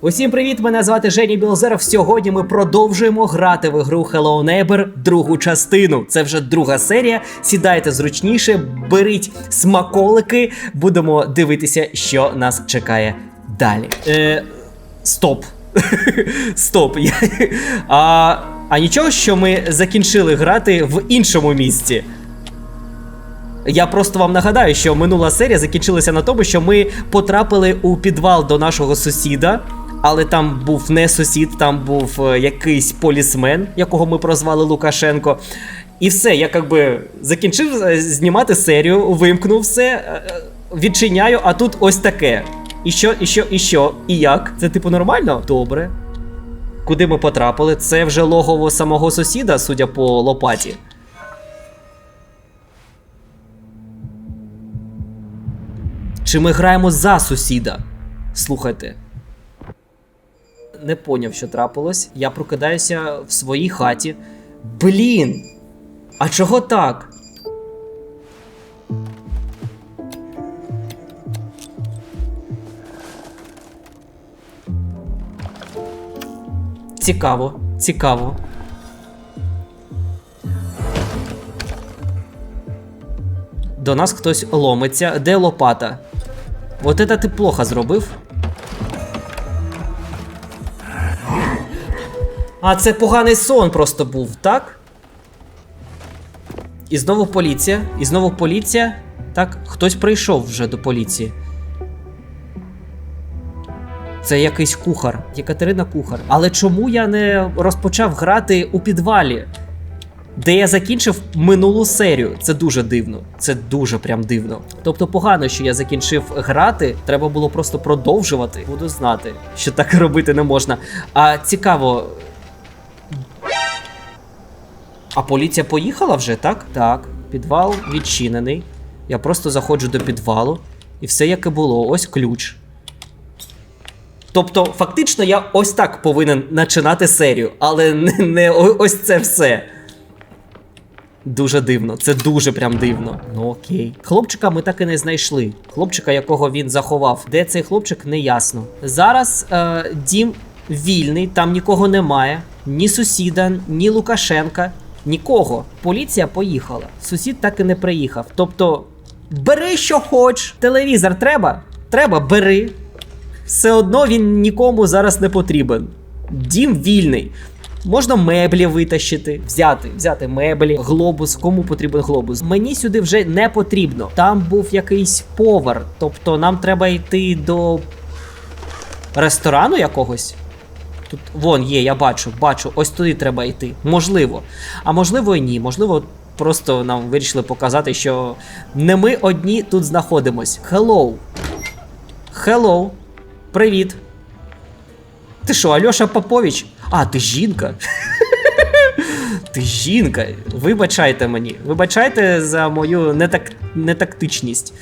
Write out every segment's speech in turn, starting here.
Усім привіт! Мене звати Жені Білозеров. Сьогодні ми продовжуємо грати в ігру Hello Neighbor другу частину. Це вже друга серія. Сідайте зручніше, беріть смаколики. Будемо дивитися, що нас чекає далі. Е, стоп. Стоп. А, а нічого, що ми закінчили грати в іншому місці. Я просто вам нагадаю, що минула серія закінчилася на тому, що ми потрапили у підвал до нашого сусіда, але там був не сусід, там був е, якийсь полісмен, якого ми прозвали Лукашенко. І все, я якби закінчив е, знімати серію, вимкнув все, е, відчиняю, а тут ось таке. І що, і що, і що, і як? Це типу нормально? Добре. Куди ми потрапили? Це вже логово самого сусіда, судя по лопаті. Чи ми граємо за сусіда? Слухайте. Не поняв, що трапилось. Я прокидаюся в своїй хаті. Блін! А чого так? Цікаво, цікаво. До нас хтось ломиться. Де лопата? Вот это ти плохо зробив. А, це поганий сон просто був, так? І знову поліція. І знову поліція. Так, хтось прийшов вже до поліції. Це якийсь кухар, Єкатерина кухар. Але чому я не розпочав грати у підвалі? Де я закінчив минулу серію. Це дуже дивно. Це дуже прям дивно. Тобто погано, що я закінчив грати, треба було просто продовжувати. Буду знати, що так робити не можна. А цікаво. А поліція поїхала вже, так? Так. Підвал відчинений. Я просто заходжу до підвалу, і все як і було. Ось ключ. Тобто, фактично, я ось так повинен починати серію, але не, не ось це все. Дуже дивно, це дуже прям дивно. Ну окей. Хлопчика ми так і не знайшли. Хлопчика, якого він заховав. Де цей хлопчик, не ясно. Зараз е, дім вільний, там нікого немає. Ні сусіда, ні Лукашенка, нікого. Поліція поїхала. Сусід так і не приїхав. Тобто, бери, що хоч. Телевізор треба? Треба, бери. Все одно він нікому зараз не потрібен. Дім вільний. Можна меблі витащити, взяти, взяти меблі, глобус. Кому потрібен глобус? Мені сюди вже не потрібно. Там був якийсь повар, тобто нам треба йти до ресторану якогось. Тут вон є, я бачу, бачу, ось туди треба йти. Можливо. А можливо і ні. Можливо, просто нам вирішили показати, що не ми одні тут знаходимось. Hello. Hello. Привіт. Ти що, Альоша Попович? А, ти жінка. Ти жінка. Вибачайте мені. Вибачайте за мою нетак... нетактичність.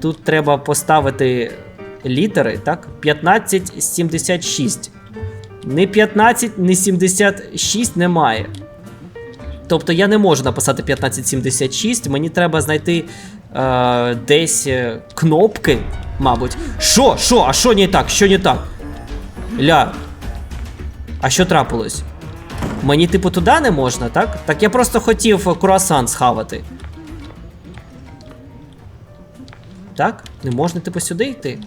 Тут треба поставити літери, так? 1576. Не 15, не 76 немає. Тобто я не можу написати 1576, мені треба знайти е, десь е, кнопки, мабуть. Що? Що? А що не так? Що не так? Ля. А що трапилось? Мені, типу, туди не можна, так? Так я просто хотів круасан схавати. Так? Не можна, типу, сюди йти?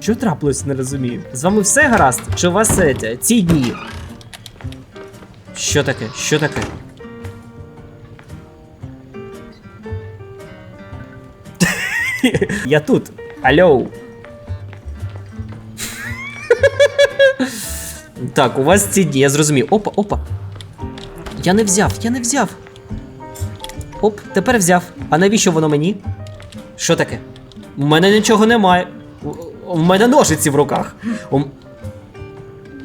Що трапилось, не розумію. З вами все гаразд? Чи у вас це, ці дні? Що таке? Що таке? Я тут. Алло. Так, у вас ці дні, я зрозумів. Опа, опа. Я не взяв, я не взяв. Оп, тепер взяв. А навіщо воно мені? Що таке? У мене нічого немає. У, мене ножиці в руках. У,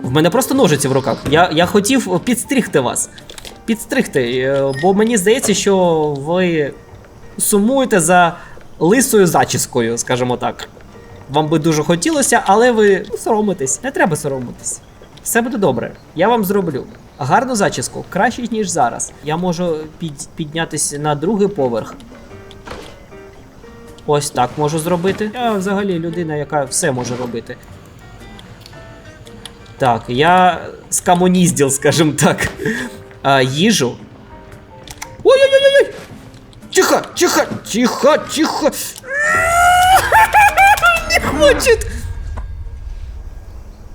в мене просто ножиці в руках. Я, я хотів підстригти вас. Підстригти, е, бо мені здається, що ви сумуєте за лисою зачіскою, скажімо так. Вам би дуже хотілося, але ви соромитесь. Не треба соромитись. Все буде добре. Я вам зроблю. Гарну зачіску, краще, ніж зараз. Я можу під, піднятися на другий поверх. Ось так можу зробити. Я взагалі людина, яка все може робити. Так, я скамонізділ, скажімо так. А, їжу. Ой-ой-ой! Тихо, тихо, тихо, тихо. Не хочет.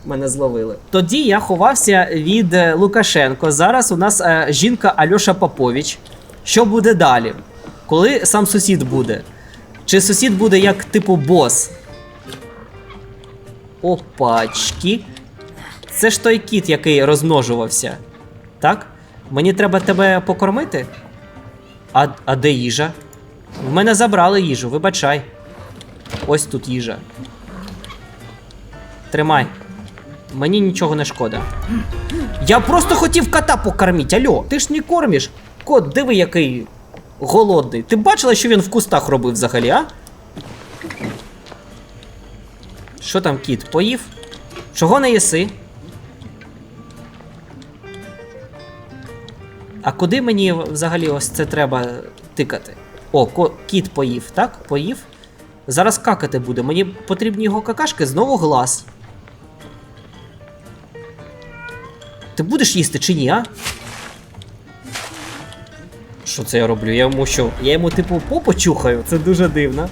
Мене зловили. Тоді я ховався від е, Лукашенко. Зараз у нас е, жінка Альоша Попович. Що буде далі? Коли сам сусід буде? Чи сусід буде як типу бос? Опачки. Це ж той кіт, який розмножувався. Так? Мені треба тебе покормити? А, а де їжа? В мене забрали їжу, вибачай. Ось тут їжа. Тримай. Мені нічого не шкода. Я просто хотів кота покормити, альо. Ти ж не кормиш. Кот, диви, який голодний. Ти бачила, що він в кустах робив взагалі, а? Що там кіт? Поїв? Чого не їси? А куди мені взагалі ось це треба тикати? О, кіт поїв, так? Поїв. Зараз какати буде. Мені потрібні його какашки, знову глаз. Ти будеш їсти чи ні, а? Що це я роблю? Я йому що? Я йому, типу, попу чухаю. Це дуже дивно.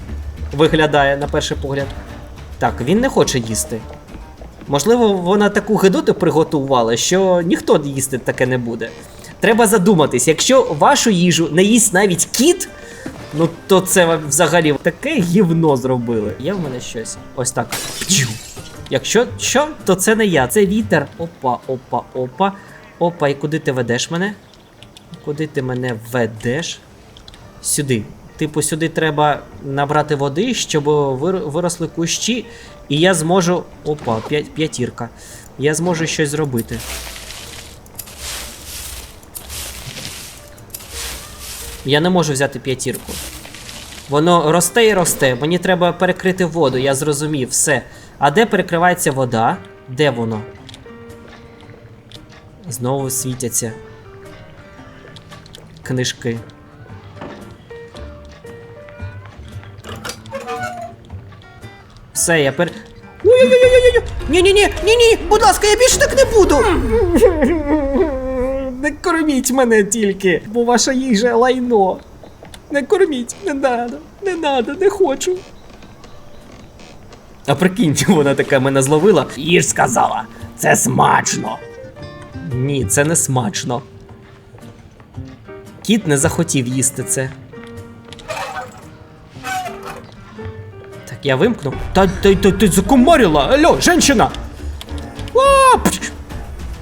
Виглядає на перший погляд. Так, він не хоче їсти. Можливо, вона таку гидоту приготувала, що ніхто їсти таке не буде. Треба задуматись, якщо вашу їжу не їсть навіть кіт, ну то це взагалі таке гівно зробили. Є в мене щось. Ось так. Пчу. Якщо що, то це не я, це вітер. Опа, опа, опа. Опа, і куди ти ведеш мене? Куди ти мене ведеш? Сюди. Типу, сюди треба набрати води, щоб виросли кущі, і я зможу. Опа, п'ятірка. Я зможу щось зробити. Я не можу взяти п'ятірку. Воно росте і росте. Мені треба перекрити воду, я зрозумів, все. А де перекривається вода? Де воно? Знову світяться. Книжки. Все, я пер. Ні-ні-ні, ні-ні, будь ласка, я більше так не буду. Не корміть мене тільки, бо ваша їжа лайно. Не корміть, не надо, не надо, не хочу. А прикиньте, вона така мене зловила. Їж сказала, це смачно. Ні, це не смачно. Кіт не захотів їсти це. Так, я вимкну. Та ти, ти, ти закумарила! Алло, женщина!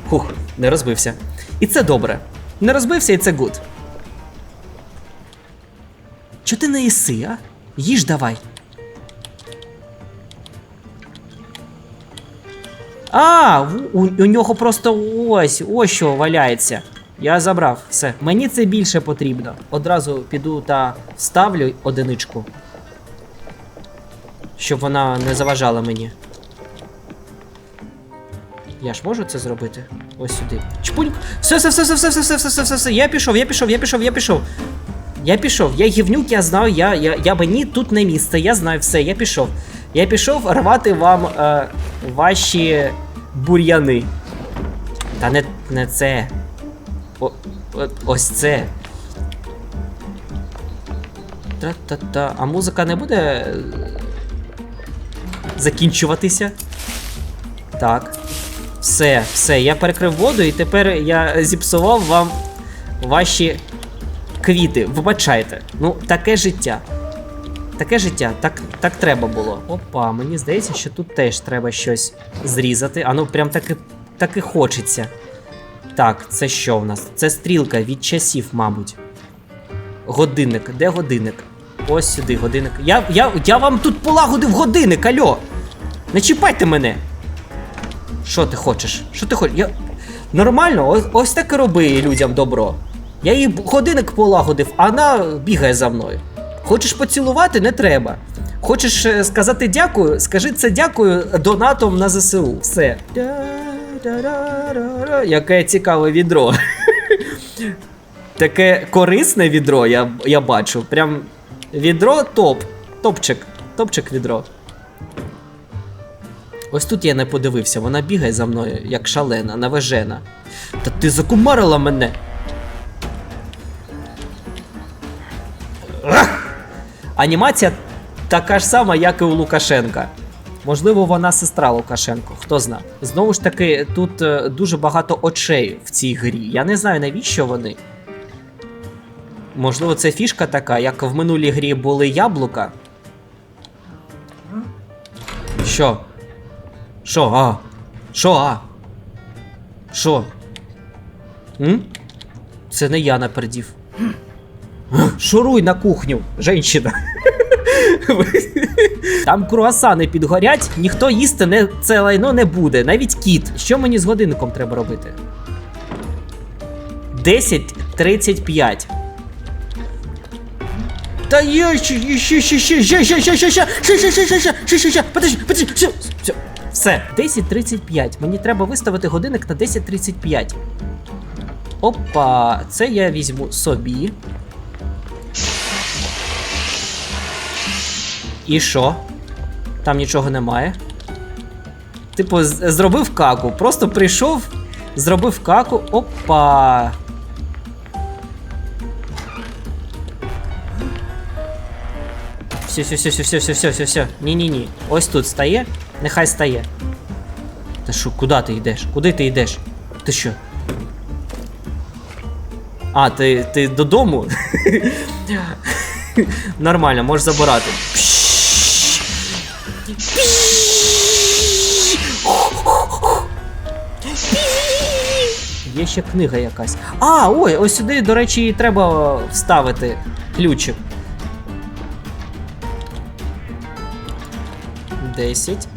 Хух, не розбився. І це добре. Не розбився, і це гуд. Чо ти не їси, а? Їж давай. А, у, у нього просто ось, ось що валяється. Я забрав все. Мені це більше потрібно. Одразу піду та ставлю одиничку. Щоб вона не заважала мені. Я ж можу це зробити? Ось сюди. Чпуньк. Все, все, все, все, все, все, все, все, все, все, все. Я пішов, я пішов, я пішов, я пішов. Я пішов, я гівнюк, я знаю, я, я, я мені тут не місце, я знаю все, я пішов. Я пішов рвати вам е, ваші бур'яни. Та не, не це. О, о, ось це. Та-та-та. А музика не буде е, закінчуватися? Так. Все, все, я перекрив воду і тепер я зіпсував вам ваші квіти. Вибачайте. Ну, таке життя. Таке життя, так, так треба було. Опа, мені здається, що тут теж треба щось зрізати. А ну прям таки, таки хочеться. Так, це що в нас? Це стрілка від часів, мабуть. Годинник. Де годинник? Ось сюди годинник. Я, я, я вам тут полагодив годинник, альо! Не чіпайте мене! Що ти хочеш? Що ти хочеш? Я... Нормально, ось, ось так і роби людям добро. Я їй годинник полагодив, а вона бігає за мною. Хочеш поцілувати, не треба. Хочеш е, сказати дякую, скажи це дякую донатом на ЗСУ. Все. Яке цікаве відро. Таке корисне відро, я, я бачу. Прям відро топ. Топчик. Топчик відро. Ось тут я не подивився, вона бігає за мною, як шалена, навежена. Та ти закумарила мене. Анімація така ж сама, як і у Лукашенка. Можливо, вона сестра Лукашенко, хто зна. Знову ж таки, тут е, дуже багато очей в цій грі. Я не знаю, навіщо вони. Можливо, це фішка така, як в минулій грі були яблука. Що? Що, а? Що, а? Що? М? Це не я напердів. Шуруй на кухню, женщина. Там круасани підгорять, ніхто їсти не, це лайно не буде, навіть кіт. Що мені з годинником треба робити? 10.35. Та є ще, ще, ще, ще, ще, ще, ще, ще, ще, ще, ще, ще, ще, ще, ще, ще, подожди, подожди, все, все. Все, 10.35. Мені треба виставити годинник на 10.35. Опа, це я візьму собі. І що? Там нічого немає. Типу, зробив каку. Просто прийшов, зробив каку. Опа. Все, все, все, все, все, все, все, все, все. Ні-ні-ні. Ось тут стає. Нехай стає. Та що, куди ти йдеш? Куди ти йдеш? Ти що? А, ти, ти додому? Нормально, можеш забирати. Є ще книга якась. А, ой, ось сюди, до речі, і треба вставити ключик. 10,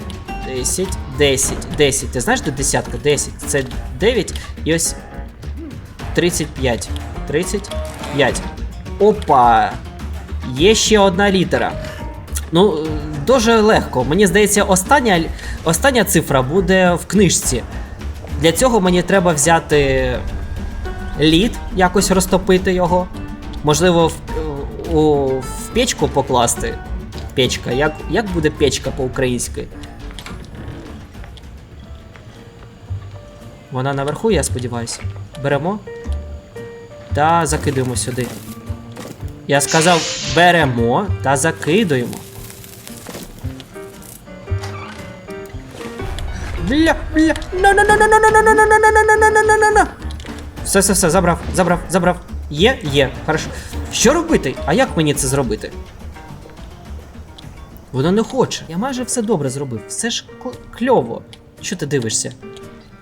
10, 10, 10. Ти знаєш, де десятка? 10. Це 9 і ось 35. 35. Опа! Є ще одна літера. Ну, дуже легко. Мені здається, остання, остання цифра буде в книжці. Для цього мені треба взяти лід, якось розтопити його. Можливо, в, у, в печку покласти. Печка. Як, як буде печка по-українськи? Вона наверху, я сподіваюся. Беремо та закидуємо сюди. Я сказав, беремо та закидуємо. Бля, бля, на на на на на на на на на на на на на на Все, все, все, забрав, забрав, забрав. Є, є, хорошо. Що робити? А як мені це зробити? Воно не хоче. Я майже все добре зробив. Все ж кльово. Що ти дивишся?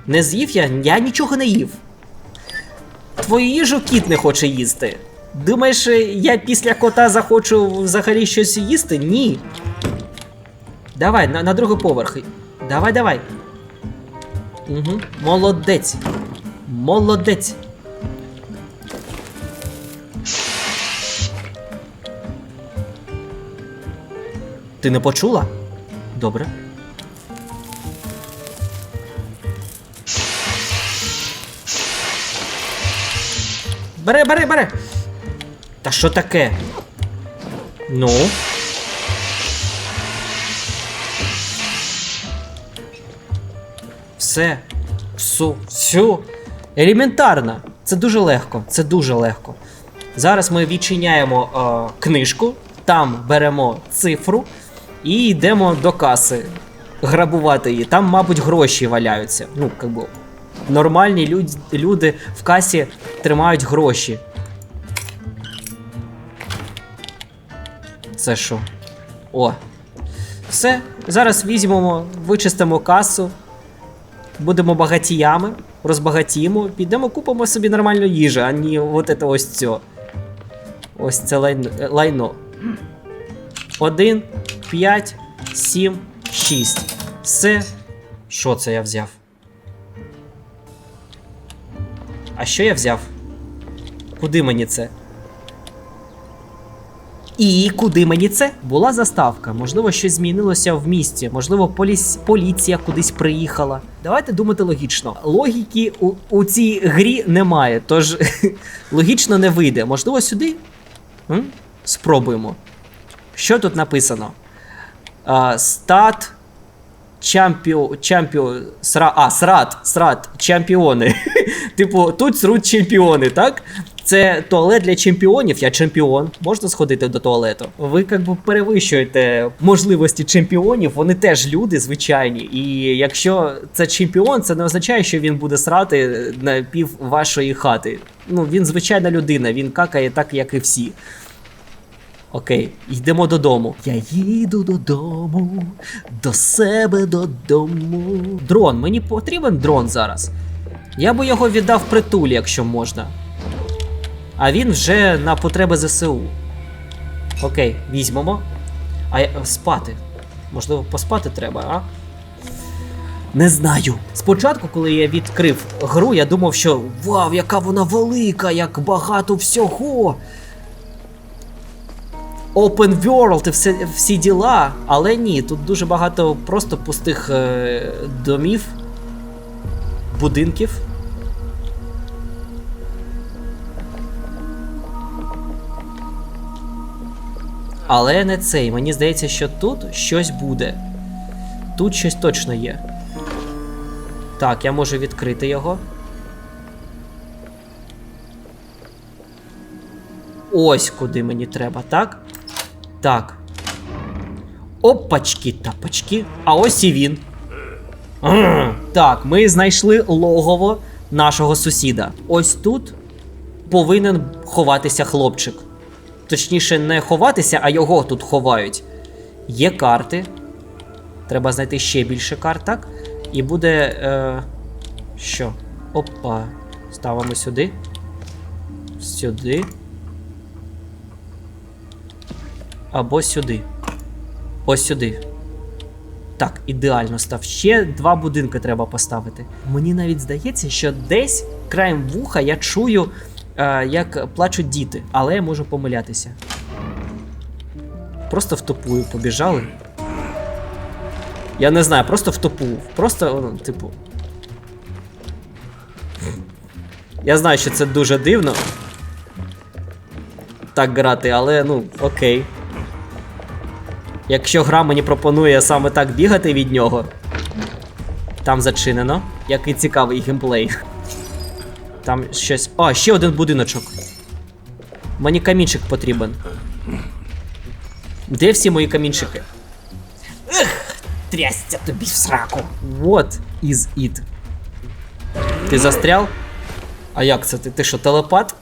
Не з'їв я? Я нічого не їв. Твою їжу кіт не хоче їсти. Думаєш, я після кота захочу взагалі щось їсти? Ні. Давай, на, на другий поверх. Давай, давай. Угу. Молодець. Молодець. Ти не почула? Добре. Бери, бери, бери. Та що таке? Ну. Все. Все. Все. Елементарно. Це дуже легко. Це дуже легко. Зараз ми відчиняємо е, книжку, там беремо цифру і йдемо до каси грабувати її. Там, мабуть, гроші валяються. Ну, як би, нормальні люд, люди в касі тримають гроші. Це що? О. Все. Зараз візьмемо, вичистимо касу, будемо багатіями, розбагатіємо, підемо купимо собі нормальну їжу, а не от це ось цьо. Ось це лайно. лайно. 1, 5, 7, 6. Все. Що це я взяв? А що я взяв? Куди мені це? І куди мені це? Була заставка. Можливо, щось змінилося в місті. Можливо, поліс... поліція кудись приїхала. Давайте думати логічно. Логіки у, у цій грі немає, тож логічно не вийде. Можливо, сюди? М? Спробуємо. Що тут написано? А, стат. Чампіо, чампіо, сра, а, срат, срат, чемпіони. типу, тут сруть чемпіони, так? Це туалет для чемпіонів, я чемпіон. Можна сходити до туалету. Ви якби перевищуєте можливості чемпіонів, вони теж люди звичайні. І якщо це чемпіон, це не означає, що він буде срати на пів вашої хати. Ну, він звичайна людина, він какає так, як і всі. Окей, йдемо додому. Я їду додому, до себе додому. Дрон, мені потрібен дрон зараз. Я би його віддав притулі, якщо можна. А він вже на потреби ЗСУ. Окей, візьмемо. А спати. Можливо, поспати треба, а? Не знаю. Спочатку, коли я відкрив гру, я думав, що вау, яка вона велика, як багато всього. Open World і все, всі діла, але ні, тут дуже багато просто пустих е, домів, будинків. Але не цей. Мені здається, що тут щось буде. Тут щось точно є. Так, я можу відкрити його. Ось куди мені треба, так? Так. Опачки, тапочки. А ось і він. Так, ми знайшли логово нашого сусіда. Ось тут повинен ховатися хлопчик. Точніше, не ховатися, а його тут ховають. Є карти. Треба знайти ще більше карт, так? І буде. Е... Що? Опа. Ставимо сюди. Сюди. Або сюди. Ось сюди. Так, ідеально став. Ще два будинки треба поставити. Мені навіть здається, що десь краєм вуха я чую, як плачуть діти, але я можу помилятися. Просто втопую побіжали. Я не знаю, просто втопу. Просто, ну, типу. Я знаю, що це дуже дивно. Так грати, але ну, окей. Якщо гра мені пропонує саме так бігати від нього. Там зачинено. Який цікавий геймплей. Там щось. О, ще один будиночок. Мені камінчик потрібен. Де всі мої камінчики? Ех, трясся тобі в сраку. What is it? Ти застряв? А як це? Ти, ти що, телепат?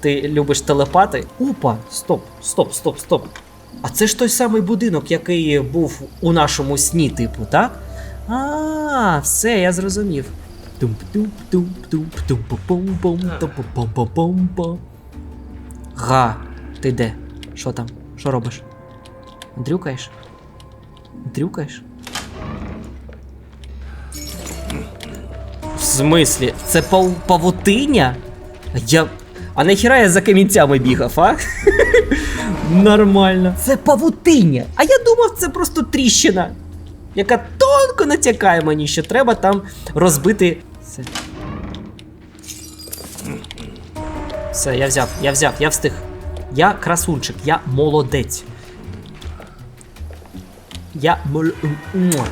Ти любиш телепати? Опа, стоп, стоп, стоп, стоп. А це ж той самий будинок, який був у нашому сні, типу, так? А, все, я зрозумів. Га, ти де? Що там? Що робиш? Дрюкаєш? Дрюкаєш? В смислі? Це пав павутиня? Я. А нахіра я за камінцями бігав, а? Нормально. Це павутиня. А я думав, це просто тріщина, яка тонко натякає мені, що треба там розбити. Все. Все, я взяв, я взяв, я встиг. Я красунчик, я молодець. Я мол...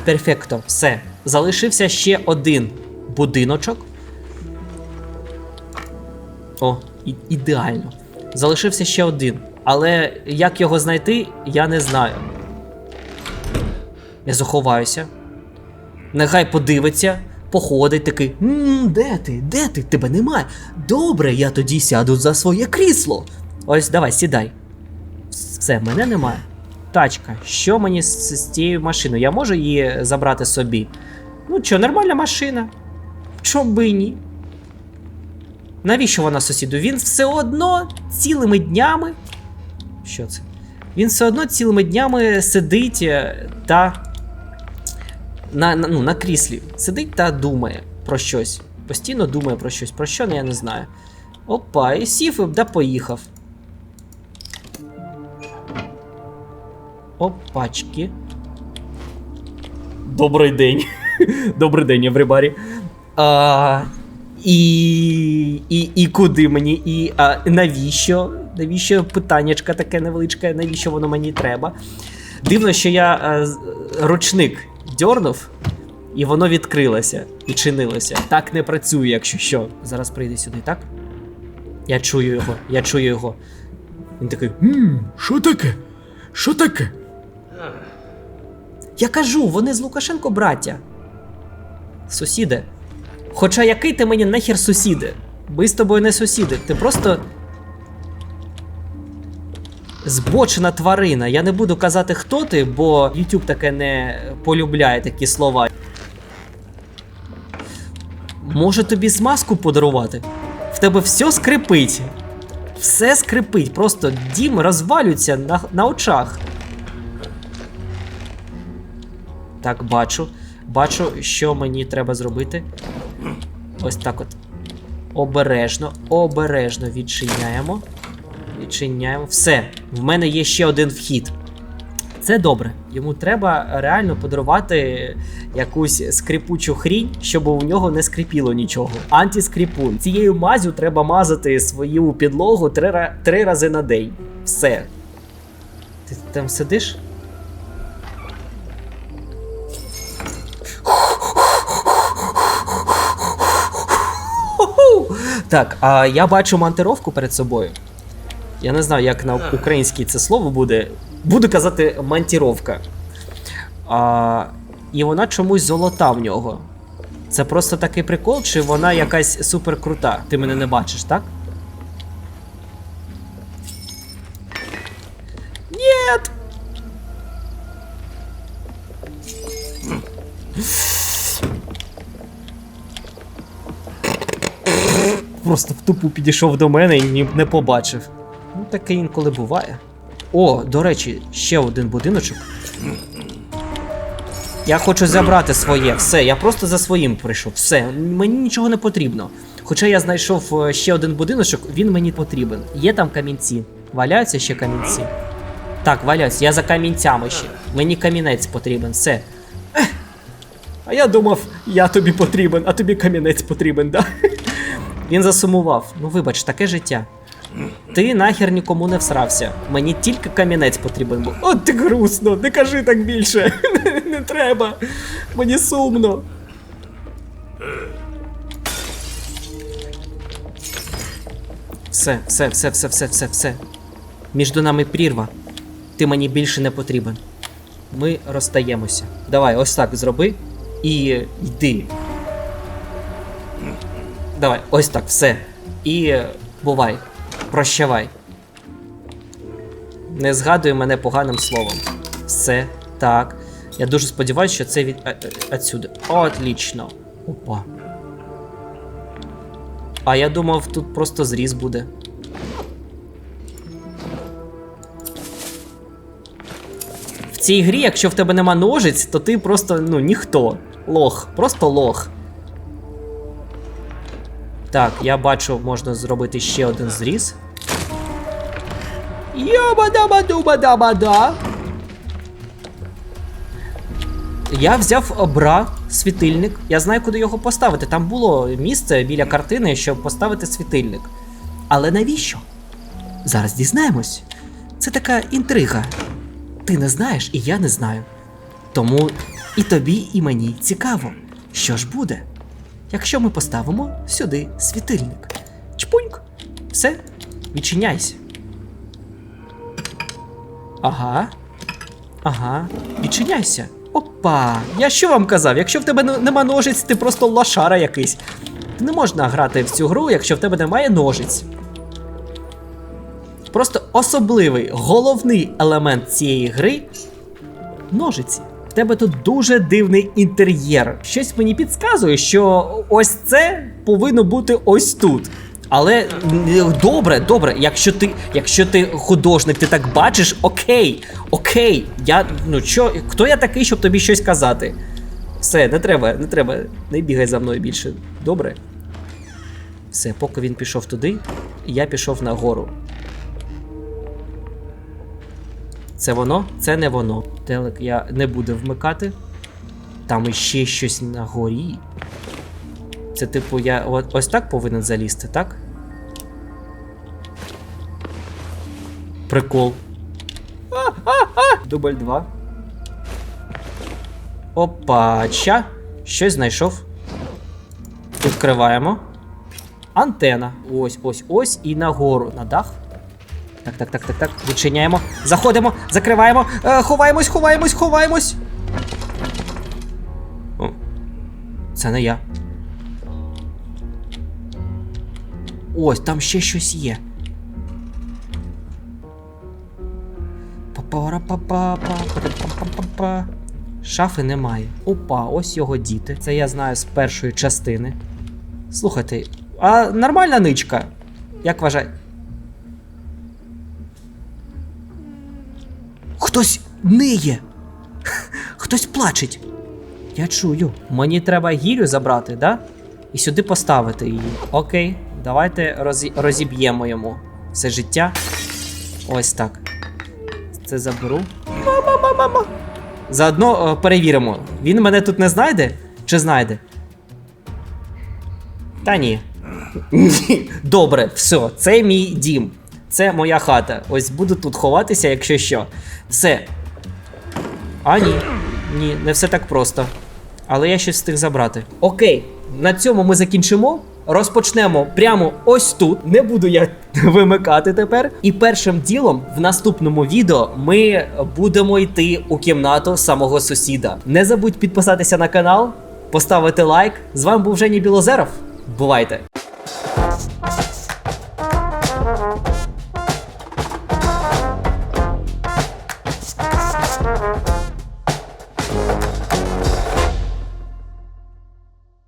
Перфекто, все. Залишився ще один будиночок. О, і- ідеально. Залишився ще один. Але як його знайти, я не знаю. Я заховаюся. Нехай подивиться, походить такий. «М, Де ти? Де ти? Тебе немає. Добре, я тоді сяду за своє крісло. Ось давай, сідай. Все, мене немає. Тачка, що мені з, з тією машиною? Я можу її забрати собі? Ну що, нормальна машина. Чом би ні? Навіщо вона сусіду? Він все одно цілими днями. Що це? Він все одно цілими днями сидить е, та. На, на, ну, на кріслі. Сидить та думає про щось. Постійно думає про щось. Про що, ну, я не знаю. Опа, і сів да поїхав. Опачки. Добрий день. Добрий день, everybody. А, і, і, і куди мені? І а, навіщо? Навіщо питаннячка таке невеличке, навіщо воно мені треба? Дивно, що я а, ручник дьорнув, і воно відкрилося і чинилося. Так не працює, якщо що. Зараз прийде сюди, так? Я чую його, я чую його. Він такий. Ммм, що таке? Що таке? Я кажу, вони з Лукашенко браття. Сусіди. Хоча який ти мені нахер сусіди? Ми з тобою не сусіди, ти просто. Збочена тварина. Я не буду казати, хто ти, бо YouTube таке не полюбляє такі слова. Може тобі смазку подарувати? В тебе все скрипить. Все скрипить. Просто дім розвалюється на, на очах. Так, бачу. Бачу, що мені треба зробити. Ось так от. Обережно, обережно відчиняємо. Відчиняємо. Все. В мене є ще один вхід. Це добре. Йому треба реально подарувати якусь скрипучу хрінь, щоб у нього не скрипіло нічого. Антіскрипун. Цією мазю треба мазати свою підлогу три, три рази на день. Все. Ти там сидиш? Так, а я бачу монтировку перед собою. Я не знаю, як на українській це слово буде. Буду казати монтіровка. А, і вона чомусь золота в нього. Це просто такий прикол, чи вона якась супер крута? Ти мене не бачиш, так? Нет! Просто в тупу підійшов до мене і не побачив. Таке інколи буває. О, до речі, ще один будиночок. Я хочу забрати своє, все, я просто за своїм прийшов. Все, мені нічого не потрібно. Хоча я знайшов е, ще один будиночок, він мені потрібен. Є там камінці. Валяються ще камінці. Так, валяються, я за камінцями ще. Мені камінець потрібен, все. А я думав, я тобі потрібен, а тобі камінець потрібен, да? Він засумував. Ну вибач, таке життя. Ти нахер нікому не всрався. Мені тільки камінець потрібен був. От ти грустно, не кажи так більше. Не треба. Мені сумно. Все, все, все, все, все, все, все. Між нами прірва. Ти мені більше не потрібен. Ми розстаємося. Давай, ось так зроби і йди. Давай, ось так, все. І бувай. Прощавай. Не згадуй мене поганим словом. Все, так. Я дуже сподіваюся, що це від. Отсюди. Отлично. Опа. А я думав, тут просто зріз буде. В цій грі, якщо в тебе нема ножиць, то ти просто, ну, ніхто. Лох. Просто лох. Так, я бачу, можна зробити ще один зріз. Йоба-даба-дуба-даба-да. Я взяв бра, світильник. Я знаю, куди його поставити. Там було місце біля картини, щоб поставити світильник. Але навіщо? Зараз дізнаємось. Це така інтрига. Ти не знаєш, і я не знаю. Тому і тобі, і мені цікаво, що ж буде, якщо ми поставимо сюди світильник. Чпуньк. Все, відчиняйся. Ага. Ага, відчиняйся. Опа! Я що вам казав? Якщо в тебе нема ножиць, ти просто лошара якийсь. Не можна грати в цю гру, якщо в тебе немає ножиць. Просто особливий, головний елемент цієї гри ножиці. В тебе тут дуже дивний інтер'єр. Щось мені підказує, що ось це повинно бути ось тут. Але добре, добре, якщо ти, якщо ти художник, ти так бачиш, окей, окей. Я ну що, хто я такий, щоб тобі щось казати? Все, не треба, не треба, не бігай за мною більше. Добре? Все, поки він пішов туди, я пішов нагору. Це воно? Це не воно. Телек я не буду вмикати. Там іще щось на горі. Це, типу, я ось так повинен залізти, так? Прикол. А-а-а! Дубль 2. Опача. Щось знайшов. Відкриваємо. Антена. Ось, ось, ось і нагору. На дах. Так, так, так, так, так. Відчиняємо. Заходимо, закриваємо. Е, ховаємось, ховаємось, ховаємось. О, це не я. Ось, там ще щось є. Па-па-ра-па-па-па-па-па-па-па. Шафи немає. Опа, ось його діти. Це я знаю з першої частини. Слухайте, а нормальна ничка? Як вважаєте? Хтось ниє. Хтось плачеть. Я чую. Мені треба гірю забрати, да? І сюди поставити її. Окей, давайте розі... розіб'ємо йому все життя. Ось так. Це заберу. Мама, мама, мама. Заодно е, перевіримо, він мене тут не знайде чи знайде? Та ні. Ні. Добре, все, це мій дім. Це моя хата. Ось буду тут ховатися, якщо що. Все. А ні. Ні, не все так просто. Але я щось встиг забрати. Окей, на цьому ми закінчимо. Розпочнемо прямо ось тут. Не буду я вимикати тепер. І першим ділом в наступному відео ми будемо йти у кімнату самого сусіда. Не забудь підписатися на канал, поставити лайк. З вами був Жені Білозеров. Бувайте!